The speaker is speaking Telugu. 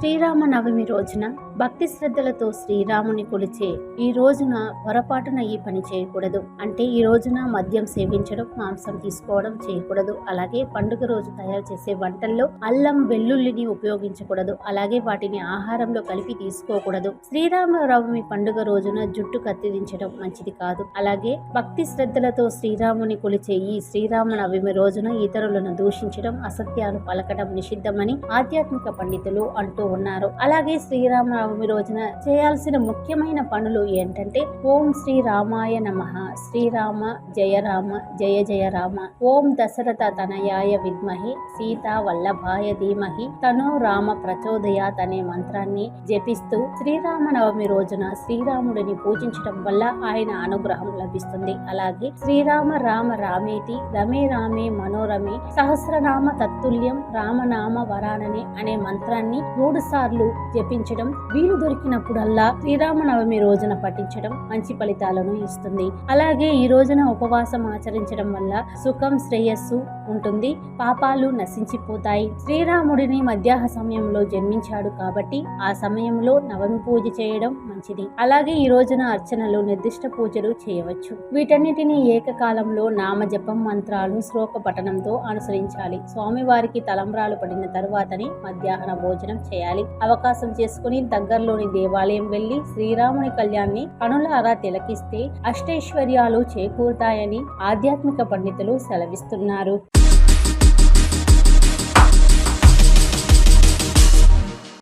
శ్రీరామనవమి రోజున భక్తి శ్రద్ధలతో శ్రీరాముని కొలిచే ఈ రోజున పొరపాటున ఈ పని చేయకూడదు. అంటే ఈ రోజున మద్యం సేవించడం మాంసం తీసుకోవడం చేయకూడదు. అలాగే పండుగ రోజు తయారు చేసే వంటల్లో అల్లం వెల్లుల్లిని ఉపయోగించకూడదు. అలాగే వాటిని ఆహారంలో కలిపి తీసుకోకూడదు. శ్రీరామనవమి పండుగ రోజున జుట్టు కత్తిరించడం మంచిది కాదు. అలాగే భక్తి శ్రద్ధలతో శ్రీరాముని కొలిచే ఈ శ్రీరామనవమి రోజున ఇతరులను దూషించడం అసత్యాలు పలకడం నిషిద్ధమని ఆధ్యాత్మిక పండితులు అంటూ ఉన్నారు. అలాగే శ్రీరామనవమి రోజున చేయాల్సిన ముఖ్యమైన పనులు ఏంటంటే ఓం శ్రీ రామాయ నమ. శ్రీరామ జయ రామ జయ జయ రామ. ఓం దశరథ తనయాయ విద్మహి సీతా వల్లభాయ ధీమహి తనో రామ ప్రచోదయాత్ అనే మంత్రాన్ని జపిస్తూ శ్రీరామనవమి రోజున శ్రీరాముడిని పూజించడం వల్ల ఆయన అనుగ్రహం లభిస్తుంది. అలాగే శ్రీరామ రామ రామేతి రమే రామే మనోరమే సహస్రనామ తత్తుల్యం రామనామ వరాననే అనే మంత్రాన్ని మూడు సార్లు జపించడం వీలు దొరికినప్పుడల్లా శ్రీరామనవమి రోజున పఠించడం మంచి ఫలితాలను ఇస్తుంది. అలాగే ఈ రోజున ఉపవాసం ఆచరించడం వల్ల సుఖం శ్రేయస్సు ఉంటుంది. పాపాలు నశించిపోతాయి. శ్రీరాముడిని మధ్యాహ్న సమయంలో జన్మించాడు కాబట్టి ఆ సమయంలో నవమి పూజ చేయడం మంచిది. అలాగే ఈ రోజున అర్చనలు నిర్దిష్ట పూజలు చేయవచ్చు. వీటన్నిటిని ఏకకాలంలో నామజపం మంత్రాలు శ్లోక పఠనంతో అనుసరించాలి. స్వామివారికి తలంబ్రాలు పడిన తరువాతనే మధ్యాహ్న భోజనం చేయాలి. అవకాశం చేసుకుని దగ్గరలోని దేవాలయం వెళ్ళి శ్రీరాముని కళ్యాణ్ణి కనులారా తిలకిస్తే అష్టైశ్వర్యాలు చేకూరుతాయని ఆధ్యాత్మిక పండితులు సెలవిస్తున్నారు.